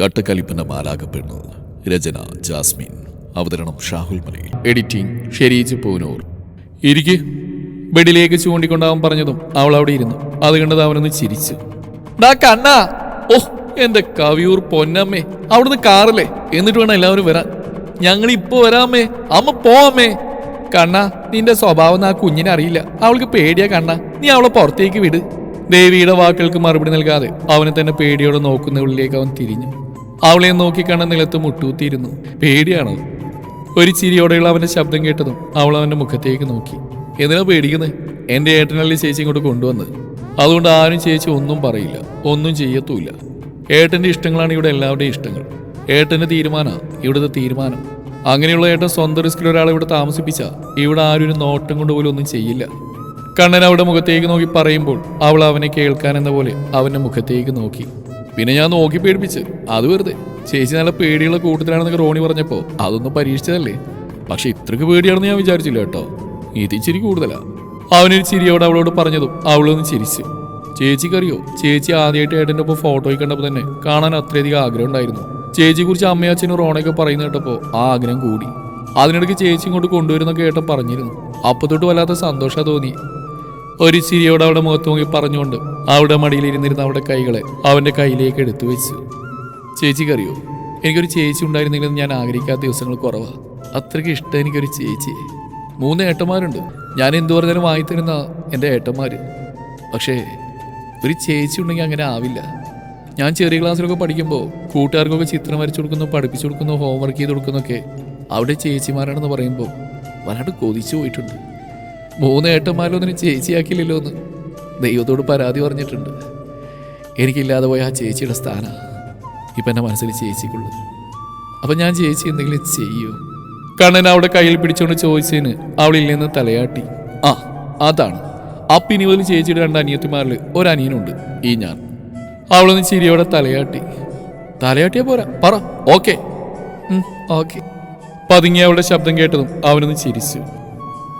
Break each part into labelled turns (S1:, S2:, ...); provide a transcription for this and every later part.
S1: കട്ടക്കലിപ്പന്റെ മാലാകപ്പെണ്ണ് രചന Jasmine അവതരണം Shahul Malayil.
S2: Editing Shereej Poonoor. ഇരിക്ക്. ബെഡിലേക്ക് ചൂണ്ടിക്കൊണ്ട് അവൻ പറഞ്ഞതും അവൾ അവിടെ ഇരുന്നു. അത് കണ്ടത് അവനൊന്ന് ചിരിച്ചു. കണ്ണാ. ഓ എന്റെ കവിയൂർ പൊന്നമ്മേ. അവിടുന്ന് കാറല്ലേ? എന്നിട്ട് വേണം എല്ലാവരും വരാൻ. ഞങ്ങൾ ഇപ്പൊ വരാമേ. അമ്മ പോവാമേ. കണ്ണ നിന്റെ സ്വഭാവം ആ കുഞ്ഞിനെ അറിയില്ല. അവൾക്ക് പേടിയാ കണ്ണ. നീ അവളെ പുറത്തേക്ക് വിട്. ദേവിയുടെ വാക്കുകൾക്ക് മറുപടി നൽകാതെ അവനെ തന്നെ പേടിയോടെ നോക്കുന്നവളിലേക്ക് അവൻ തിരിഞ്ഞു. അവളെ നോക്കി കണ്ണ നിലത്ത് മുട്ടൂത്തിയിരുന്നു പേടിയാണോ? ഒരു ചിരിയോടെയുള്ള അവന്റെ ശബ്ദം കേട്ടതും അവൾ അവന്റെ മുഖത്തേക്ക് നോക്കി. എന്തിനാ പേടിക്കുന്നത് എന്റെ ഏട്ടനല്ലേ ചേച്ചി ഇങ്ങോട്ട് കൊണ്ടുവന്നത്. അതുകൊണ്ട് ആരും ചേച്ചി ഒന്നും പറയില്ല. ഒന്നും ചെയ്യത്തുമില്ല. ഏട്ടന്റെ ഇഷ്ടങ്ങളാണ് ഇവിടെ എല്ലാവരുടെയും ഇഷ്ടങ്ങൾ. ഏട്ടന്റെ തീരുമാനമാണ് ഇവിടുത്തെ തീരുമാനം. അങ്ങനെയുള്ള ഏട്ടൻ സ്വന്തം റിസ്കിൽ ഒരാളെ ഇവിടെ താമസിപ്പിച്ച ഇവിടെ ആരും ഒരു നോട്ടം കൊണ്ടുപോലും ഒന്നും ചെയ്യില്ല. കണ്ണൻ അവളുടെ മുഖത്തേക്ക് നോക്കി പറയുമ്പോൾ അവൾ അവനെ കേൾക്കാനെന്ന പോലെ അവന്റെ മുഖത്തേക്ക് നോക്കി. പിന്നെ ഞാൻ നോക്കി പേടിപ്പിച്ച്. അത് വെറുതെ. ചേച്ചി നല്ല പേടിയുള്ള കൂട്ടത്തിലാണെന്നൊക്കെ റോണി പറഞ്ഞപ്പോ അതൊന്നും പരീക്ഷിച്ചതല്ലേ? പക്ഷെ ഇത്രക്ക് പേടിയാണെന്ന് ഞാൻ വിചാരിച്ചില്ല കേട്ടോ. ഇത് ഇച്ചിരി കൂടുതലാ. അവനൊരു ചിരിയോട് അവളോട് പറഞ്ഞതും അവളൊന്ന് ചിരിച്ചു. ചേച്ചിക്കറിയോ? ചേച്ചി ആദ്യമായിട്ട് ഏട്ടന്റെ ഒപ്പം ഫോട്ടോയിൽ കണ്ടപ്പോൾ തന്നെ കാണാൻ അത്രയധികം ആഗ്രഹം ഉണ്ടായിരുന്നു. ചേച്ചിയെ കുറിച്ച് അമ്മയച്ഛനും റോണയൊക്കെ പറയുന്ന കേട്ടപ്പോൾ ആ ആഗ്രഹം കൂടി. അതിനിടയ്ക്ക് ചേച്ചി ഇങ്ങോട്ട് കൊണ്ടുവരുന്നൊക്കെ ഏട്ടൻ പറഞ്ഞിരുന്നു. അപ്പോൾ തൊട്ട് വല്ലാത്ത സന്തോഷം തോന്നി. ഒരു ചിരിയോട് അവളുടെ മുഖത്ത് നോക്കി പറഞ്ഞുകൊണ്ട് അവളുടെ മടിയിൽ ഇരുന്നിരുന്ന അവളുടെ കൈകളെ അവന്റെ കയ്യിലേക്ക് എടുത്തു വെച്ചു. ചേച്ചിക്കറിയോ എനിക്കൊരു ചേച്ചി ഉണ്ടായിരുന്നെങ്കിലും ഞാൻ ആഗ്രഹിക്കാത്ത ദിവസങ്ങൾ കുറവാ. അത്രയ്ക്ക് ഇഷ്ടം എനിക്കൊരു ചേച്ചി. മൂന്ന് ഏട്ടന്മാരുണ്ട്. ഞാൻ എന്തു പറഞ്ഞാലും വാങ്ങിത്തരുന്ന എന്റെ ഏട്ടന്മാര്. പക്ഷേ ഒരു ചേച്ചി ഉണ്ടെങ്കിൽ അങ്ങനെ ആവില്ല. ഞാൻ ചെറിയ ക്ലാസ്സിലൊക്കെ പഠിക്കുമ്പോൾ കൂട്ടുകാർക്കൊക്കെ ചിത്രം വരച്ചു കൊടുക്കുന്നു പഠിപ്പിച്ചു കൊടുക്കുന്നു ഹോംവർക്ക് ചെയ്ത് കൊടുക്കുന്നൊക്കെ അവിടെ ചേച്ചിമാരാണെന്ന് പറയുമ്പോൾ വല്ലാണ്ട് കൊതിച്ചു പോയിട്ടുണ്ട്. മൂന്ന് ഏട്ടന്മാരൊന്നിനും ചേച്ചിയാക്കില്ലല്ലോ എന്ന് ദൈവത്തോട് പരാതി പറഞ്ഞിട്ടുണ്ട്. എനിക്കില്ലാതെ പോയ ആ ചേച്ചിയുടെ സ്ഥാനമാണ് ഇപ്പം എന്റെ മനസ്സിൽ ചേച്ചിക്കുള്ളത്. അപ്പം ഞാൻ ചേച്ചി എന്തെങ്കിലും ചെയ്യൂ? കണ്ണൻ അവിടെ കയ്യിൽ പിടിച്ചുകൊണ്ട് ചോദിച്ചതിന് അവളിൽ നിന്ന് തലയാട്ടി. ആ അതാണ്. അപ്പിനി മുതൽ ചേച്ചിയുടെ രണ്ട് അനിയത്തിമാരിൽ ഒരനിയനുണ്ട് ഈ ഞാൻ. അവളൊന്ന് ചിരിയോടെ തലയാട്ടി. തലയാട്ടിയാ പോരാ പറ ഓക്കെ. ഓക്കെ. പതുങ്ങിയ അവളുടെ ശബ്ദം കേട്ടതും അവനൊന്ന് ചിരിച്ചു.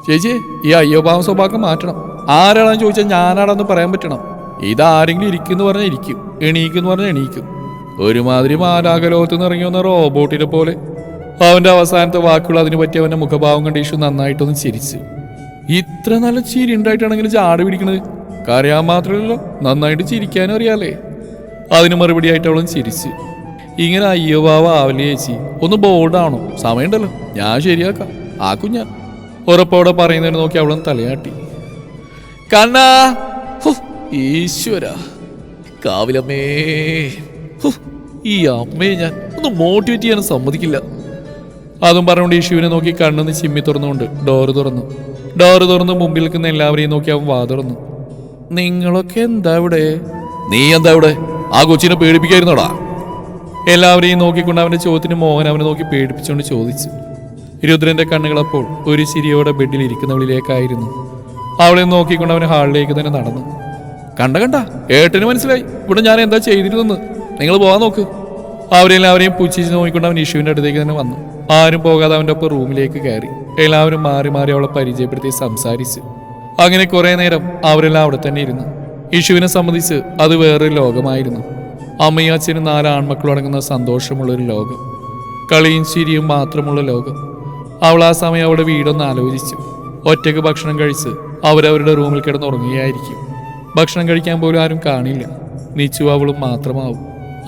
S2: ചേച്ചി ഈ അയ്യോഭാവം സ്വഭാവം മാറ്റണം. ആരാണെന്ന് ചോദിച്ചാൽ ഞാനാണെന്ന് പറയാൻ പറ്റണം. ഇതാരെങ്കിലും ഇരിക്കുന്നു പറഞ്ഞാൽ ഇരിക്കും. എണീക്കുന്നു പറഞ്ഞാൽ എണീക്കും. ഒരുമാതിരി മാലാകലോകത്ത് നിന്ന് ഇറങ്ങി വന്ന റോബോട്ടിനെ പോലെ. അവന്റെ അവസാനത്തെ വാക്കുകൾ അതിനെ പറ്റി അവന്റെ മുഖഭാവം കണ്ട് ഈശു നന്നായിട്ടൊന്ന് ചിരിച്ചു. ഇത്ര നല്ല ചിരി ഉണ്ടായിട്ടാണെങ്കിലും ചാട് പിടിക്കണത്? കരയാൻ മാത്രമല്ലല്ലോ നന്നായിട്ട് ചിരിക്കാനും അറിയാലേ അതിന് മറുപടിയായിട്ട് അവളും ചിരിച്ചു. ഇങ്ങനെ അയ്യോ ബാവ ആവല്ലേ ചേച്ചി? ഒന്ന് ബോർഡാണോ സമയമുണ്ടല്ലോ. ഞാൻ ശരിയാക്കാം. ആ ഞാൻ ഉറപ്പോടെ പറയുന്നതിന് നോക്കി അവളും തലയാട്ടി. കണ്ണാ ഈശ്വര കാവിലമ്മേ ഈ അമ്മയെ ഞാൻ ഒന്ന് മോട്ടിവേറ്റ് ചെയ്യാൻ സമ്മതിക്കില്ല. അതും പറഞ്ഞുകൊണ്ട് ഈശുവിനെ നോക്കി കണ്ണെന്ന് ചിമ്മി തുറന്നുകൊണ്ട് ഡോറ് തുറന്നു. ഡോറ് തുറന്ന് മുമ്പിൽ നിൽക്കുന്ന എല്ലാവരെയും നോക്കി അവൻ വാ തുറന്നു. നിങ്ങളൊക്കെ എന്താ ഇവിടെ? നീ എന്താ ഇവിടെ? ആ കൊച്ചിനെ പേടിപ്പിക്കായിരുന്നോടാ? എല്ലാവരെയും നോക്കിക്കൊണ്ട് അവന്റെ ചോദ്യത്തിന് മോഹൻ അവനെ നോക്കി പേടിപ്പിച്ചുകൊണ്ട് ചോദിച്ചു. രുദ്രന്റെ കണ്ണുകളപ്പോൾ ഒരു ചിരിയോടെ ബെഡിൽ ഇരിക്കുന്നവളിലേക്കായിരുന്നു. അവളെ നോക്കിക്കൊണ്ട് അവൻ ഹാളിലേക്ക് തന്നെ നടന്നു. കണ്ട കണ്ട ഏട്ടന് മനസ്സിലായി. ഇവിടെ ഞാൻ എന്താ ചെയ്തിരുന്നെന്ന്. നിങ്ങൾ പോകാൻ നോക്ക്. അവരെല്ലാവരെയും പുച്ഛിച്ച് നോക്കിക്കൊണ്ട് അവൻ ഇഷുവിന്റെ അടുത്തേക്ക് തന്നെ വന്നു. ആരും പോകാതെ അവന്റെ ഒപ്പം റൂമിലേക്ക് കയറി. എല്ലാവരും മാറി മാറി അവളെ പരിചയപ്പെടുത്തി സംസാരിച്ചു. അങ്ങനെ കുറെ നേരം അവരെല്ലാം അവിടെ തന്നെ ഇരുന്നു. ഇഷുവിനെ സംബന്ധിച്ച് അത് വേറൊരു ലോകമായിരുന്നു. അമ്മയും അച്ഛനും നാല് ആൺമക്കളും അടങ്ങുന്ന സന്തോഷമുള്ള ഒരു ലോകം. കളിയും ചിരിയും മാത്രമുള്ള ലോകം. അവൾ ആ സമയം അവളുടെ വീടൊന്ന് ആലോചിച്ചു. ഒറ്റയ്ക്ക് ഭക്ഷണം കഴിച്ച് അവരവരുടെ റൂമിൽ കിടന്നുറങ്ങുകയായിരിക്കും. ഭക്ഷണം കഴിക്കാൻ പോലും ആരും കാണില്ല. നിച്ചു അവളും മാത്രമാവും.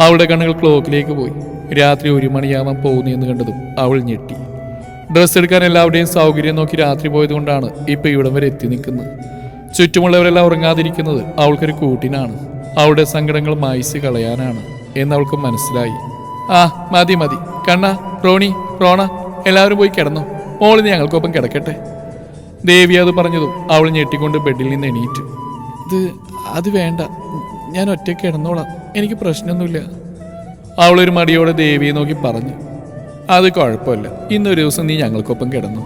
S2: അവളുടെ കണ്ണുകൾ ക്ലോക്കിലേക്ക് പോയി. രാത്രി ഒരു മണിയാവാൻ പോകുന്നു എന്ന് കണ്ടതും അവൾ ഞെട്ടി. ഡ്രസ്സ് എടുക്കാൻ എല്ലാവരുടെയും സൗകര്യം നോക്കി രാത്രി പോയതുകൊണ്ടാണ് ഇപ്പോൾ ഇവിടം വരെ എത്തി നിൽക്കുന്നത്. ചുറ്റുമുള്ളവരെല്ലാം ഉറങ്ങാതിരിക്കുന്നത് അവൾക്കൊരു കൂട്ടിനാണ്. അവളുടെ സങ്കടങ്ങൾ മായിച്ച് കളയാനാണ് എന്ന് അവൾക്ക് മനസ്സിലായി. ആ മതി മതി. കണ്ണ റോണി റോണ എല്ലാവരും പോയി കിടന്നു. മോളിന് ഞങ്ങൾക്കൊപ്പം കിടക്കട്ടെ. ദേവി അത് പറഞ്ഞതും അവൾ ഞെട്ടിക്കൊണ്ട് ബെഡിൽ നിന്ന് എണീറ്റു. ഇത് അത് വേണ്ട. ഞാൻ ഒറ്റയ്ക്ക് കിടന്നോളാം. എനിക്ക് പ്രശ്നമൊന്നുമില്ല. അവളൊരു മടിയോടെ ദേവിയെ നോക്കി പറഞ്ഞു. അത് കുഴപ്പമില്ല. ഇന്നൊരു ദിവസം നീ ഞങ്ങൾക്കൊപ്പം കിടന്നു.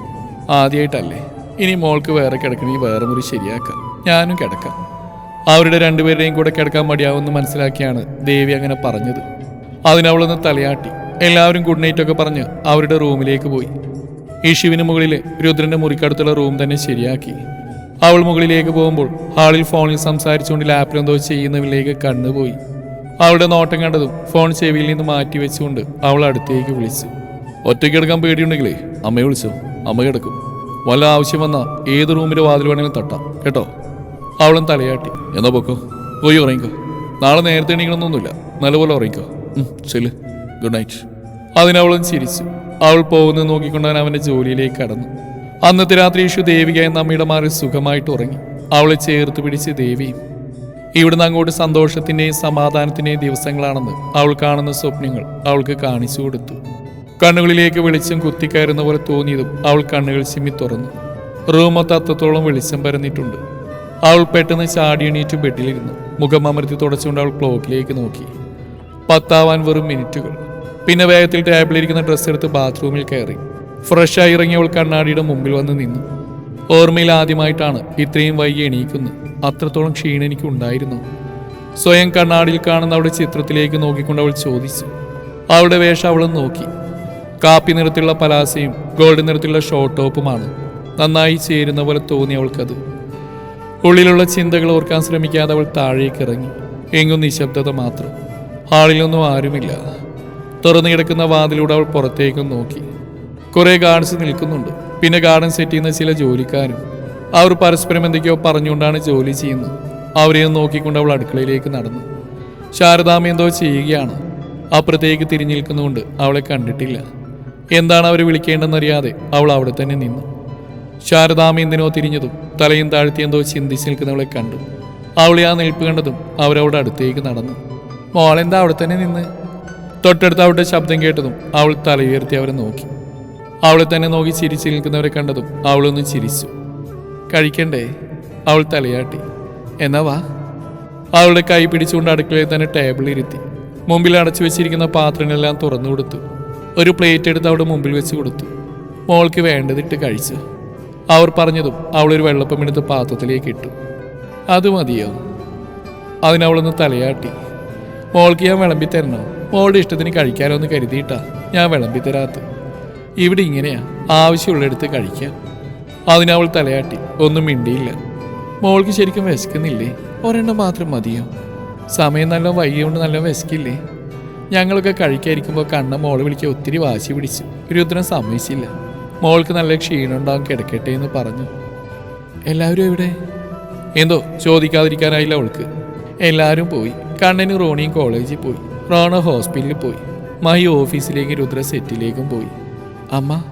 S2: ആദ്യമായിട്ടല്ലേ ഇനി മോൾക്ക് വേറെ കിടക്കണമെങ്കിൽ വേറെ മുറി ശരിയാക്കാം. ഞാനും കിടക്കാം. അവരുടെ രണ്ടുപേരുടെയും കൂടെ കിടക്കാൻ മടിയാവുമെന്ന് മനസ്സിലാക്കിയാണ് ദേവി അങ്ങനെ പറഞ്ഞത്. അതിനവളൊന്ന് തലയാട്ടി. എല്ലാവരും ഗുഡ് നൈറ്റ് ഒക്കെ പറഞ്ഞ് അവരുടെ റൂമിലേക്ക് പോയി. യേശുവിന് മുകളിൽ രുദ്രന്റെ മുറിക്കടുത്തുള്ള റൂം തന്നെ ശരിയാക്കി. അവൾ മുകളിലേക്ക് പോകുമ്പോൾ ഹാളിൽ ഫോണിൽ സംസാരിച്ചുകൊണ്ട് ലാപ്പിലെന്തോ ചെയ്യുന്നവരിലേക്ക് കണ്ണുപോയി അവളുടെ നോട്ടം കണ്ടതും ഫോൺ ചെവിയിൽ നിന്ന് മാറ്റി വെച്ചുകൊണ്ട് അവൾ അടുത്തേക്ക് വിളിച്ചു. ഒറ്റയ്ക്ക് എടുക്കാൻ പേടിയുണ്ടെങ്കിലേ അമ്മയെ വിളിച്ചോ? അമ്മ കിടക്കും. വല്ല ആവശ്യം വന്നാൽ ഏത് റൂമിന്റെ വാതിൽ വേണമെങ്കിലും തട്ടാം കേട്ടോ? അവളും തലയാട്ടി. എന്നാ പൊക്കോ പോയി ഉറങ്ങിക്കോ. നാളെ നേരത്തെ എണീക്കണമെന്നൊന്നുമില്ല നല്ലപോലെ ഉറങ്ങിക്കോ. ശരി. ഗുഡ് നൈറ്റ് അതിനവളും ചിരിച്ചു. അവൾ പോകുന്നത് നോക്കിക്കൊണ്ടാൻ അവന്റെ ജോലിയിലേക്ക് കടന്നു. അന്നത്തെ രാത്രി യേശു ദേവിക എന്ന അമ്മയുടെ മാറി സുഖമായിട്ട് ഉറങ്ങി. അവളെ ചേർത്ത് പിടിച്ച് ദേവിയും. ഇവിടുന്ന് അങ്ങോട്ട് സന്തോഷത്തിന്റെയും സമാധാനത്തിന്റെയും ദിവസങ്ങളാണെന്ന് അവൾ കാണുന്ന സ്വപ്നങ്ങൾ അവൾക്ക് കാണിച്ചു കൊടുത്തു. കണ്ണുകളിലേക്ക് വെളിച്ചം കുത്തിക്കയറുന്ന പോലെ തോന്നിയതും അവൾ കണ്ണുകൾ ചിമ്മി തുറന്നു. റൂമ മൊത്തം അത്രത്തോളം വെളിച്ചം പരന്നിട്ടുണ്ട്. അവൾ പെട്ടെന്ന് ചാടി എണീറ്റ് ബെഡിലിരുന്നു. മുഖം അമർത്തി തുടച്ചുകൊണ്ട് അവൾ ക്ലോക്കിലേക്ക് നോക്കി. പത്താവാൻ വെറും മിനിറ്റുകൾ. പിന്നെ വേഗത്തിൽ ടേബിളിരിക്കുന്ന ഡ്രസ്സ് എടുത്ത് ബാത്റൂമിൽ കയറി. ഫ്രഷായി ഇറങ്ങിയവൾ കണ്ണാടിയുടെ മുമ്പിൽ വന്ന് നിന്നു. ഓർമ്മയിൽ ആദ്യമായിട്ടാണ് ഇത്രയും വൈകി എണീക്കുന്നത്. അത്രത്തോളം ക്ഷീണം എനിക്ക് ഉണ്ടായിരുന്നു. സ്വയം കണ്ണാടിയിൽ കാണുന്ന അവളുടെ ചിത്രത്തിലേക്ക് നോക്കിക്കൊണ്ട് അവൾ ചോദിച്ചു. അവളുടെ വേഷം അവളും നോക്കി. കാപ്പി നിറത്തിലുള്ള പലാസയും ഗോൾഡ് നിറത്തിലുള്ള ഷോർട്ട് ടോപ്പുമാണ് നന്നായി ചേരുന്ന പോലെ തോന്നി അവൾക്കത്. ഉള്ളിലുള്ള ചിന്തകൾ ഓർക്കാൻ ശ്രമിക്കാതെ അവൾ താഴേക്ക് ഇറങ്ങി. എങ്ങും നിശബ്ദത മാത്രം. ഹാളിലൊന്നും ആരുമില്ല. തുറന്നു കിടക്കുന്ന വാതിലൂടെ അവൾ പുറത്തേക്കും നോക്കി. കുറെ ഗാർഡ്സ് നിൽക്കുന്നുണ്ട്. പിന്നെ ഗാർഡൻ സെറ്റ് ചെയ്യുന്ന ചില ജോലിക്കാരും. അവർ പരസ്പരം എന്തൊക്കെയോ പറഞ്ഞുകൊണ്ടാണ് ജോലി ചെയ്യുന്നത്. അവരെ നോക്കിക്കൊണ്ട് അവൾ അടുക്കളയിലേക്ക് നടന്നു. ശാരദാമ്മ എന്തോ ചെയ്യുകയാണ്. അപ്പുറത്തേക്ക് തിരിഞ്ഞു നിൽക്കുന്നുകൊണ്ട് അവളെ കണ്ടിട്ടില്ല. എന്താണ് അവർ വിളിക്കേണ്ടെന്നറിയാതെ അവൾ അവിടെ തന്നെ നിന്നു. ശാരദാമ്മ എന്തിനോ തിരിഞ്ഞതും തലയും താഴ്ത്തി എന്തോ ചിന്തിച്ച് നിൽക്കുന്നവളെ കണ്ടു. അവളെ ആ നിൽപ്പ് കണ്ടതും അവരവിടെ അടുത്തേക്ക് നടന്നു. മോളെന്താ അവിടെ തന്നെ നിന്ന്? തൊട്ടടുത്ത് അവളുടെ ശബ്ദം കേട്ടതും അവൾ തലയുയർത്തി അവരെ നോക്കി. അവളെ തന്നെ നോക്കി ചിരിച്ചു നിൽക്കുന്നവരെ കണ്ടതും അവളൊന്ന് ചിരിച്ചു. കഴിക്കണ്ടേ? അവൾ തലയാട്ടി. എന്നാ വാ. അവളുടെ കൈ പിടിച്ചുകൊണ്ട് അടുക്കളയിൽ തന്നെ ടേബിളിൽ ഇരുത്തി. മുമ്പിൽ അടച്ചു വെച്ചിരിക്കുന്ന പാത്രങ്ങളെല്ലാം തുറന്നു കൊടുത്തു. ഒരു പ്ലേറ്റ് എടുത്ത് അവിടെ മുമ്പിൽ വെച്ച് കൊടുത്തു. മോൾക്ക് വേണ്ടതിട്ട് കഴിച്ചു. അവർ പറഞ്ഞതും അവളൊരു വെള്ളപ്പം എടുത്ത് പാത്രത്തിലേക്ക് ഇട്ടു. അത് മതിയോ? അതിനവളൊന്ന് തലയാട്ടി. മോൾക്ക് ഞാൻ വിളമ്പി തരണോ മോളുടെ ഇഷ്ടത്തിന് കഴിക്കാനോ എന്ന് കരുതിയിട്ടാ ഞാൻ വിളമ്പി തരാത്ത ഇവിടെ ഇങ്ങനെയാ ആവശ്യമുള്ളിടത്ത് കഴിക്കാം അതിനവൾ തലയാട്ടി ഒന്നും മിണ്ടിയില്ല. മോൾക്ക് ശരിക്കും വിശക്കുന്നില്ലേ? ഒരെണ്ണം മാത്രം മതിയോ? സമയം നല്ല വൈകിയോണ്ട് നല്ല വിശക്കില്ലേ? ഞങ്ങളൊക്കെ കഴിക്കാതിരിക്കുമ്പോൾ കണ്ണ മോളെ വിളിക്കാൻ ഒത്തിരി വാശി പിടിച്ചു. രുദ്രൻ സമ്മതിച്ചില്ല. മോൾക്ക് നല്ല ക്ഷീണം ഉണ്ടാകും കിടക്കട്ടെ എന്ന് പറഞ്ഞു. എല്ലാവരും എവിടെ? എന്തോ ചോദിക്കാതിരിക്കാനായില്ല അവൾക്ക്. എല്ലാവരും പോയി. കണ്ണനും റോണിയും കോളേജിൽ പോയി. റോണ ഹോസ്പിറ്റലിൽ പോയി. മഹി ഓഫീസിലേക്കും രുദ്ര സെറ്റിലേക്കും പോയി. അമ്മ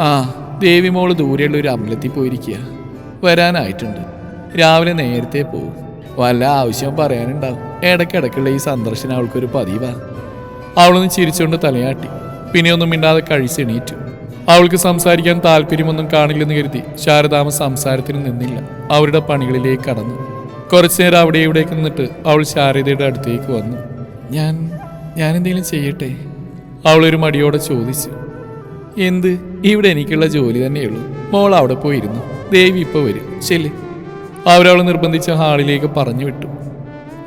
S2: ആ ദേവി മോൾ ദൂരെയുള്ള ഒരു അമ്പലത്തിൽ പോയിരിക്കുക വരാനായിട്ടുണ്ട്. രാവിലെ നേരത്തെ പോകും വല്ല ആവശ്യം പറയാനുണ്ടാവും. ഇടയ്ക്കിടയ്ക്കുള്ള ഈ സന്ദർശനം അവൾക്കൊരു പതിവാണ് അവളൊന്ന് ചിരിച്ചുകൊണ്ട് തലയാട്ടി. പിന്നെ ഒന്നും മിണ്ടാതെ കഴിച്ചെണീറ്റു അവൾക്ക് സംസാരിക്കാൻ താല്പര്യമൊന്നും കാണില്ലെന്ന് കരുതി ശാരദാമ സംസാരത്തിന് നിന്നില്ല. അവരുടെ പണികളിലേക്ക് കടന്നു. കുറച്ചു നേരം അവിടെ ഇവിടേക്ക് നിന്നിട്ട് അവൾ ശാരദയുടെ അടുത്തേക്ക് വന്നു. ഞാൻ ഞാൻ എന്തെങ്കിലും ചെയ്യട്ടെ? അവളൊരു മടിയോടെ ചോദിച്ചു. എന്ത്? ഇവിടെ എനിക്കുള്ള ജോലി തന്നെയുള്ളൂ. മോൾ അവിടെ പോയിരുന്നു. ദേവി ഇപ്പോൾ വരും. ശരി അവരവൾ നിർബന്ധിച്ച ഹാളിലേക്ക് പറഞ്ഞു വിട്ടു.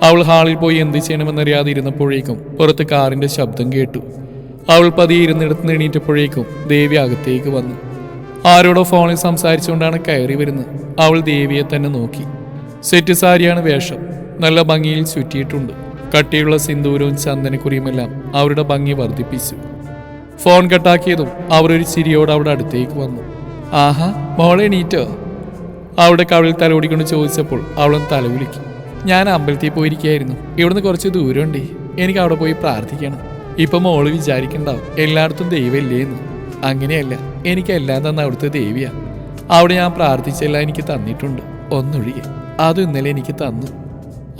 S2: അവൾ ഹാളിൽ പോയി എന്ത് ചെയ്യണമെന്നറിയാതെ ഇരുന്നപ്പോഴേക്കും പുറത്ത് കാറിന്റെ ശബ്ദം കേട്ടു. അവൾ പതിയെ ഇരുന്നിടത്ത് എണീറ്റപ്പോഴേക്കും ദേവി അകത്തേക്ക് വന്നു. ആരോടോ ഫോണിൽ സംസാരിച്ചുകൊണ്ടാണ് കയറി വരുന്നത്. അവൾ ദേവിയെ തന്നെ നോക്കി. സെറ്റ് സാരിയാണ് വേഷം. നല്ല ഭംഗിയിൽ ചുറ്റിയിട്ടുണ്ട്. കട്ടിയുള്ള സിന്ദൂരവും ചന്ദനക്കുറിയുമെല്ലാം അവരുടെ ഭംഗി വർദ്ധിപ്പിച്ചു. ഫോൺ കട്ടാക്കിയതും അവർ ഒരു ചിരിയോട് അവിടെ അടുത്തേക്ക് വന്നു. ആഹാ മോളെ എണീറ്റോ? അവിടെ കവിളിൽ തലോടിക്കൊണ്ട് ചോദിച്ചപ്പോൾ അവളും തലകുലുക്കി ഞാൻ അമ്പലത്തിൽ പോയിരിക്കുകയായിരുന്നു. ഇവിടുന്ന് കുറച്ച് ദൂരമുണ്ടേ. എനിക്ക് അവിടെ പോയി പ്രാർത്ഥിക്കണം. ഇപ്പം മോൾ വിചാരിക്കണ്ടാവും. എല്ലായിടത്തും ദൈവമില്ലേ എന്ന്. അങ്ങനെയല്ല എനിക്ക് എല്ലാം തന്ന അവിടുത്തെ ദേവിയാ. അവിടെ ഞാൻ പ്രാർത്ഥിച്ചെല്ലാം എനിക്ക് തന്നിട്ടുണ്ട്. ഒന്നൊഴികെ. അത് ഇന്നലെ എനിക്ക് തന്നു.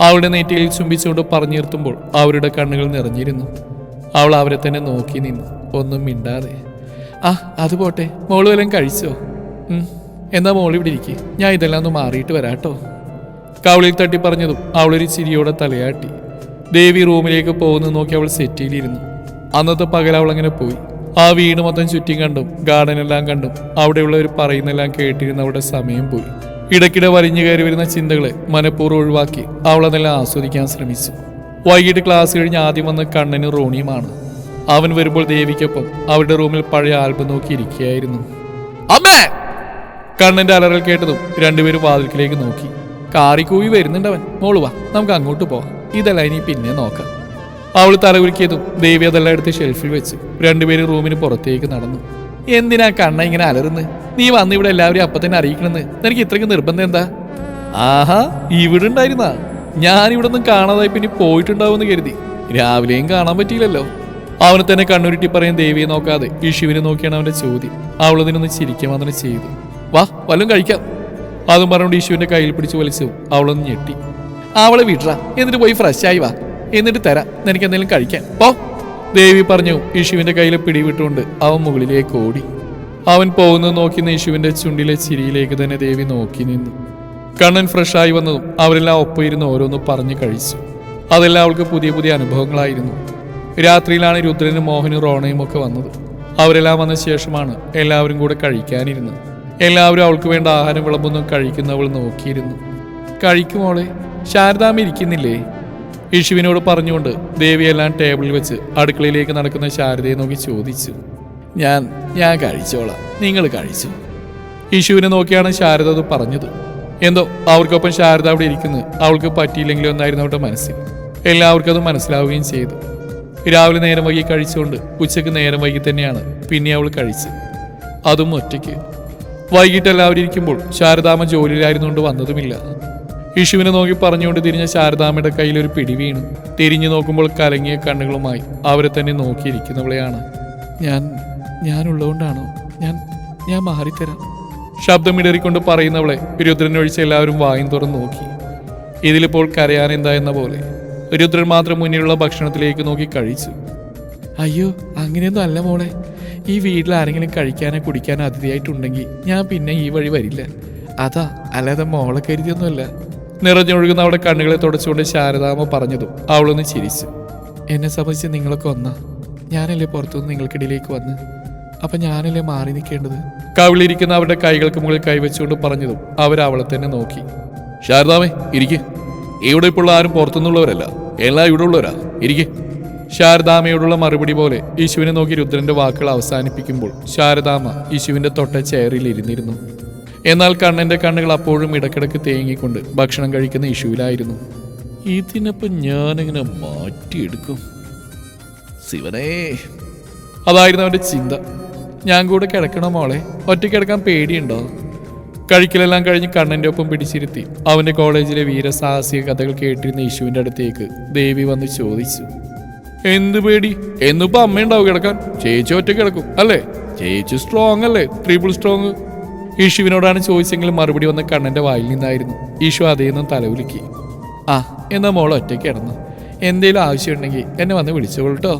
S2: അവളുടെ നെറ്റിയിൽ ചുംബിച്ചുകൊണ്ട് പറഞ്ഞു നിർത്തുമ്പോൾ അവരുടെ കണ്ണുകൾ നിറഞ്ഞിരുന്നു. അവൾ അവരെ തന്നെ നോക്കി നിന്നു. ഒന്നും മിണ്ടാതെ ആ അത് പോട്ടെ. മോൾ വല്ലതും കഴിച്ചോ? എന്നാ മോൾ ഇവിടെ ഇരിക്കേ. ഞാൻ ഇതെല്ലാം ഒന്ന് മാറിയിട്ട് വരാട്ടോ. കവളിൽ തട്ടി പറഞ്ഞതും അവളൊരു ചിരിയോടെ തലയാട്ടി. ദേവി റൂമിലേക്ക് പോകുന്നു നോക്കി അവൾ സെറ്റിയിലിരുന്നു. അന്നത്തെ പകൽ അവൾ അങ്ങനെ പോയി. ആ വീട് മൊത്തം ചുറ്റും കണ്ടും ഗാർഡനെല്ലാം കണ്ടും അവിടെയുള്ളവർ പറയുന്നെല്ലാം കേട്ടിരുന്ന അവളുടെ സമയം പോയി. ഇടയ്ക്കിടെ വരിഞ്ഞു കയറി വരുന്ന ചിന്തകളെ മനഃപൂർവം ഒഴിവാക്കി അവൾ അതെല്ലാം ആസ്വദിക്കാൻ ശ്രമിച്ചു. വൈകിട്ട് ക്ലാസ് കഴിഞ്ഞ് ആദ്യം വന്ന കണ്ണനും റോണിയുമാണ്. അവൻ വരുമ്പോൾ ദേവിക്കൊപ്പം അവരുടെ റൂമിൽ പഴയ ആൽബം നോക്കി ഇരിക്കുകയായിരുന്നു അമ്മേ! കണ്ണന്റെ അലറൽ കേട്ടതും രണ്ടുപേരും വാതിൽക്കിലേക്ക് നോക്കി. കാറി കൂവി വരുന്നുണ്ടവൻ. മോൾ വാ നമുക്ക് അങ്ങോട്ട് പോവാം. ഇതല്ല ഇനി പിന്നെ നോക്കാം. അവൾ തലകുലുക്കിയതും ദേവി അതെല്ലാം എടുത്ത് ഷെൽഫിൽ വെച്ച് രണ്ടുപേരും റൂമിന് പുറത്തേക്ക് നടന്നു. എന്തിനാ കണ്ണ ഇങ്ങനെ അലറുന്ന്? നീ വന്ന് ഇവിടെ എല്ലാവരെയും അപ്പൊ തന്നെ അറിയിക്കണമെന്ന് നിനക്ക് ഇത്രയ്ക്ക് നിർബന്ധം എന്താ? ആഹാ ഇവിടെ ഉണ്ടായിരുന്ന. ഞാൻ ഇവിടെ ഒന്നും കാണാതായി പിന്നെ പോയിട്ടുണ്ടാവുമെന്ന് കരുതി. രാവിലെയും കാണാൻ പറ്റിയില്ലല്ലോ. അവനെ തന്നെ കണ്ണുരുട്ടി പറയും ദേവിയെ നോക്കാതെ. ഇഷുവിനെ നോക്കിയാണ് അവന്റെ ചോദ്യം. അവളതിനൊന്ന് ചിരിക്കാൻ മാത്രം ചെയ്തു. വാ വല്ലതും കഴിക്കാം. അതും പറഞ്ഞുകൊണ്ട് ഇഷുവിന്റെ കയ്യിൽ പിടിച്ച് വലിച്ചു. അവളൊന്ന് ഞെട്ടി. അവളെ വിടറ എന്നിട്ട് പോയി ഫ്രഷ് ആയി വാ. എന്നിട്ട് തരാം. എനിക്ക് എന്തെങ്കിലും കഴിക്കാൻ. പോ. ദേവി പറഞ്ഞു യേശുവിന്റെ കയ്യിൽ പിടിവിട്ടുകൊണ്ട് അവൻ മുകളിലേക്ക് ഓടി. അവൻ പോകുന്നത് നോക്കി യേശുവിന്റെ ചുണ്ടിലെ ചിരിയിലേക്ക് തന്നെ ദേവി നോക്കി നിന്നു. കണ്ണൻ ഫ്രഷായി വന്നതും അവരെല്ലാം ഒപ്പം ഇരുന്ന് ഓരോന്ന് പറഞ്ഞു കഴിച്ചു. അതെല്ലാം അവൾക്ക് പുതിയ പുതിയ അനുഭവങ്ങളായിരുന്നു. രാത്രിയിലാണ് രുദ്രനും മോഹനും റോണയും ഒക്കെ വന്നത്. അവരെല്ലാം വന്ന ശേഷമാണ് എല്ലാവരും കൂടെ കഴിക്കാനിരുന്നത്. എല്ലാവരും അവൾക്ക് വേണ്ട ആഹാരം വിളമ്പൊന്നും കഴിക്കുന്നവൾ നോക്കിയിരുന്നു. കഴിക്കുമോളെ ശാരദാമ്മ ഇരിക്കുന്നില്ലേ? യേശുവിനോട് പറഞ്ഞുകൊണ്ട് ദേവിയെല്ലാം ടേബിളിൽ വെച്ച് അടുക്കളയിലേക്ക് നടക്കുന്ന ശാരദയെ നോക്കി ചോദിച്ചു. ഞാൻ ഞാൻ കഴിച്ചോളാം. നിങ്ങൾ കഴിച്ചു. യേശുവിനെ നോക്കിയാണ് ശാരദ അത് പറഞ്ഞത്. എന്തോ അവർക്കൊപ്പം ശാരദ അവിടെ ഇരിക്കുന്നു. അവൾക്ക് പറ്റിയില്ലെങ്കിലും എന്നായിരുന്നു അവരുടെ മനസ്സിൽ. എല്ലാവർക്കും അത് മനസ്സിലാവുകയും ചെയ്തു. രാവിലെ നേരം വൈകി കഴിച്ചുകൊണ്ട് ഉച്ചയ്ക്ക് നേരം വൈകി തന്നെയാണ് പിന്നെ അവൾ കഴിച്ചത്. അതും ഒറ്റയ്ക്ക്. വൈകിട്ട് എല്ലാവരും ഇരിക്കുമ്പോൾ ശാരദാമ്മ ജോലിയിലായിരുന്നുകൊണ്ട് വന്നതുമില്ല. യേശുവിനെ നോക്കി പറഞ്ഞുകൊണ്ട് തിരിഞ്ഞ ശാരദാമ്മയുടെ കയ്യിൽ ഒരു പിടി വീണു. തിരിഞ്ഞു നോക്കുമ്പോൾ കലങ്ങിയ കണ്ണുകളുമായി അവരെ തന്നെ നോക്കിയിരിക്കുന്നവളെയാണ്. ഞാൻ ഞാനുള്ളതുകൊണ്ടാണോ ഞാൻ ഞാൻ മാറിത്തരാം. ശബ്ദമിടറിക്കൊണ്ട് പറയുന്നവളെ രുദ്രനൊഴിച്ച് എല്ലാവരും വായും തുറന്ന് നോക്കി. ഇതിലിപ്പോൾ കരയാൻ എന്താ എന്ന പോലെ. രുദ്രൻ മാത്രം മുന്നിലുള്ള ഭക്ഷണത്തിലേക്ക് നോക്കി കഴിച്ചു. അയ്യോ അങ്ങനെയൊന്നും അല്ല മോളെ. ഈ വീട്ടിൽ ആരെങ്കിലും കഴിക്കാനോ കുടിക്കാനോ അതിഥിയായിട്ടുണ്ടെങ്കിൽ ഞാൻ പിന്നെ ഈ വഴി വരില്ല. അതാ അല്ലാതെ മോളെ കരുതിയൊന്നുമല്ല. നിറഞ്ഞൊഴുകുന്ന അവളുടെ കണ്ണുകളെ തുടച്ചുകൊണ്ട് ശാരദാമ്മ പറഞ്ഞതും അവളൊന്ന് ചിരിച്ചു. എന്നെ സംബന്ധിച്ച് നിങ്ങളൊക്കെ ഒന്നാ. ഞാനല്ലേ പുറത്തുനിന്ന് നിങ്ങൾക്കിടയിലേക്ക് വന്ന്? അപ്പൊ ഞാനല്ലേ മാറി നിൽക്കേണ്ടത്? കവിളിരിക്കുന്ന അവരുടെ കൈകൾക്ക് മുകളിൽ കൈവച്ചുകൊണ്ട് പറഞ്ഞതും അവരവളെ തന്നെ നോക്കി. ശാരദാമേ ഇരിക്കെ. ഇവിടെ ഇപ്പോൾ ആരും പുറത്തുനിന്നുള്ളവരല്ല. എല്ലാം ഇവിടെ ഉള്ളവരാ. ഇരിക്കെ. ശാരദാമയോടുള്ള മറുപടി പോലെ യേശുവിനെ നോക്കി രുദ്രന്റെ വാക്കുകൾ അവസാനിപ്പിക്കുമ്പോൾ ശാരദാമ യേശുവിന്റെ തൊട്ട ചെയറിൽ ഇരുന്നിരുന്നു. എന്നാൽ കണ്ണന്റെ കണ്ണുകൾ അപ്പോഴും ഇടക്കിടക്ക് തേങ്ങിക്കൊണ്ട് ഭക്ഷണം കഴിക്കുന്ന ഇഷ്യൂവിലായിരുന്നു ഇതിനപ്പം ഞാനിങ്ങനെ മാറ്റിയെടുക്കും? ശിവനേ. അതായിരുന്നു അവന്റെ ചിന്ത. ഞാൻ കൂടെ കിടക്കണോ മോളെ? ഒറ്റയ്ക്ക് കിടക്കാൻ പേടിയുണ്ടോ? കഴിക്കലെല്ലാം കഴിഞ്ഞ് കണ്ണന്റെ ഒപ്പം പിടിച്ചിരുത്തി അവന്റെ കോളേജിലെ വീരസാഹസിക കഥകൾ കേട്ടിരുന്ന ഇഷുവിന്റെ അടുത്തേക്ക് ദേവി വന്ന് ചോദിച്ചു. എന്ത് പേടി? എന്നിപ്പോ അമ്മയുണ്ടാവും കിടക്കാൻ. ചേച്ചി ഒറ്റ കിടക്കും അല്ലേ? ചേച്ചി സ്ട്രോങ് അല്ലേ? ട്രിപ്പിൾ സ്ട്രോങ് യേശുവിനോടാണ് ചോദിച്ചെങ്കിലും മറുപടി വന്ന കണ്ണന്റെ വായിൽ നിന്നായിരുന്നു. ഈശു അതേന്നും തലവുലുക്കി ആ എന്നാ മോൾ ഒറ്റയ്ക്ക് കിടന്നു. എന്തെങ്കിലും ആവശ്യമുണ്ടെങ്കിൽ എന്നെ വന്ന് വിളിച്ചോളൂട്ടോ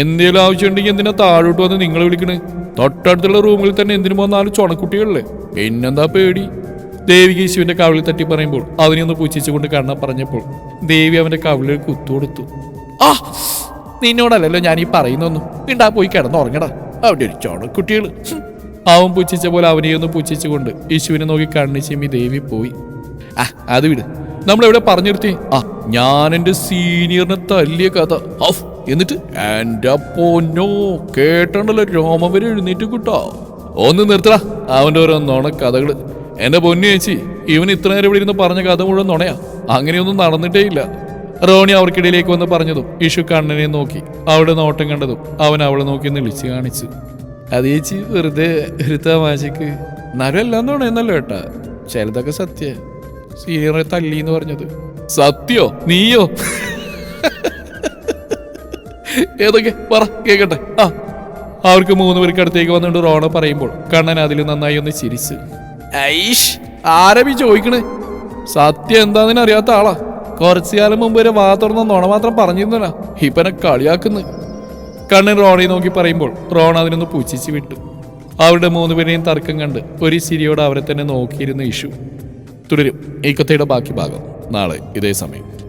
S2: എന്തെങ്കിലും ആവശ്യമുണ്ടെങ്കിൽ എന്തിനാ താഴോട്ട് വന്ന് നിങ്ങൾ വിളിക്കണേ? തൊട്ടടുത്തുള്ള റൂമിൽ തന്നെ എന്തിനു പോന്നാലും നാല് ചുണക്കുട്ടികളല്ലേ? പിന്നെന്താ പേടി? ദേവി യേശുവിന്റെ കവിളിൽ തട്ടി പറയുമ്പോൾ അവനെ ഒന്ന് പുച്ഛിച്ചുകൊണ്ട് കണ്ണ പറഞ്ഞപ്പോൾ ദേവി അവന്റെ കവിളിൽ കുത്തുകൊടുത്തു ആ നിന്നോടല്ലല്ലോ ഞാൻ ഈ പറയുന്നൊന്നും. ഇണ്ടാ പോയി കിടന്നുറങ്ങടാ അവിടെ ഒരു ചുണക്കുട്ടികൾ അവൻ പുച്ഛിച്ച പോലെ അവനെ ഒന്ന് പുച്ഛിച്ചുകൊണ്ട് യേശുവിനെ നോക്കി കണ്ണു ദേവി പോയി. ആ അത് വിട്. നമ്മളെവിടെ പറഞ്ഞു നിർത്തി? ആ ഞാൻ എന്റെ സീനിയറിനെ തല്ലിയ കഥ. ഔഫ് എന്നിട്ട് എന്റെ പൊന്നോ കേട്ടണ്ടല്ലോ രോമം എഴുന്നേറ്റ് കിട്ടോ. ഒന്ന് നിർത്തടാ അവന്റെ ഓരോ നുണ കഥകൾ. എന്റെ പൊന്നു ചേച്ചി ഇവൻ ഇത്ര നേരം ഇവിടെ ഇരുന്ന് പറഞ്ഞ കഥ മുഴുവൻ നുണയാ. അങ്ങനെയൊന്നും നടന്നിട്ടേ ഇല്ല. റോണി അവർക്കിടയിലേക്ക് വന്ന് പറഞ്ഞതും ഇഷു കണ്ണനെ നോക്കി അവിടെ നോട്ടം കണ്ടതും അവൻ അവളെ നോക്കി നിളിച്ച് കാണിച്ചു. അത് ചേച്ചി വെറുതെ ഒരു തമാശക്ക് എന്നാലും എല്ലാം കേട്ടാ ചിലതൊക്കെ സത്യ. സീനിയറെ തല്ലി എന്ന് പറഞ്ഞത്. സത്യോ? നീയോ? ഏതൊക്കെ? പറ കേക്കട്ടെ. ആ അവർക്ക് മൂന്ന് പേർക്ക് അടുത്തേക്ക് വന്നുകൊണ്ട് റോണ പറയുമ്പോൾ കണ്ണൻ അതിൽ നന്നായി ഒന്ന് ചിരിച്ച്. ഐഷ് ആരബി ചോദിക്കണേ? സത്യം എന്താണെന്ന് അറിയാത്ത ആളാ. കുറച്ചു കാലം മുമ്പ് വരെ വാ തുറന്ന നുണ മാത്രം പറഞ്ഞിരുന്നല്ല ഇപ്പനെ കളിയാക്കുന്നു. കണ്ണൻ റോണയെ നോക്കി പറയുമ്പോൾ റോണ അതിനൊന്ന് പുച്ഛിച്ച് വിട്ടു. അവരുടെ മൂന്നുപേരെയും തർക്കം കണ്ട് ഒരു ചിരിയോടെ അവരെ തന്നെ നോക്കിയിരുന്ന ഇഷു. തുടരും ഈ കഥയുടെ ബാക്കി ഭാഗം. നാളെ ഇതേ സമയം.